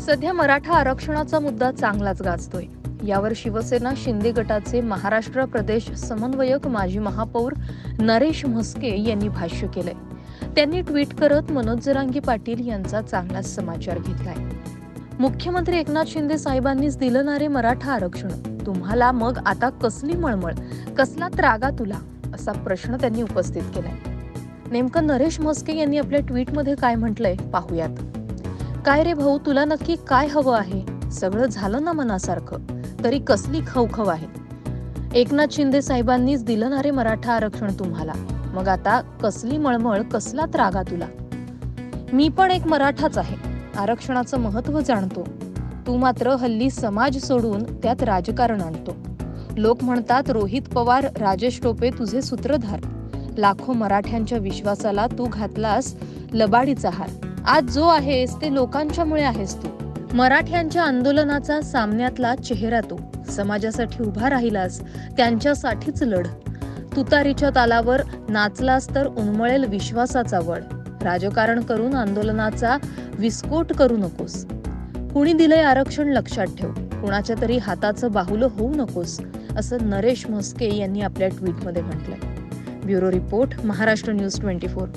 सध्या मराठा आरक्षणाचा मुद्दा चांगलाच गाजतोय. यावर शिवसेना शिंदे गटाचे महाराष्ट्र प्रदेश समन्वयक माजी महापौर नरेश म्हस्के यांनी भाष्य केलंय. त्यांनी ट्विट करत मनोज जरांगी पाटील यांचा चांगलाच समाचार घेतलाय. मुख्यमंत्री एकनाथ शिंदे साहेबांनीच दिलं ना रे मराठा आरक्षण. तुम्हाला मग आता कसली मळमळ? कसला त्रागा तुला? असा प्रश्न त्यांनी उपस्थित केलाय. नेमकं नरेश म्हस्के यांनी आपल्या ट्विटमध्ये काय म्हटलंय पाहूयात. काय रे भाऊ तुला नक्की काय हवं आहे? सगळं झालं ना मनासारखं. तरी कसली खवखव आहे? एकनाथ शिंदे साहेबांनीच दिलं ना रे मराठा आरक्षण तुम्हाला. मग आता कसली मळमळ कसला त्रागा तुला? मी पण एक मराठाच आहे. आरक्षणाचं महत्त्व जाणतो. तू मात्र हल्ली समाज सोडून त्यात राजकारण आणतो. लोक म्हणतात रोहित पवार राजेश टोपे तुझे सूत्रधार. लाखो मराठ्यांच्या विश्वासाला तू घातलास लबाडीचा हार. आज जो आहेस ते लोकांच्यामुळे आहेस तू. मराठ्यांच्या आंदोलनाचा सामन्यातला चेहरा तू. समाजासाठी उभा राहिलास त्यांच्यासाठीच लढ. तुतारीच्या तालावर नाचलास तर उन्मळेल विश्वासाचा वड राजकारण करून आंदोलनाचा विस्फोट करू नकोस. कुणी दिलंय आरक्षण लक्षात ठेव. कुणाच्या तरी हाताचं बाहुलं होऊ नकोस असं नरेश म्हस्के यांनी आपल्या ट्विटमध्ये म्हटलंय. Bureau report Maharashtra news twenty four.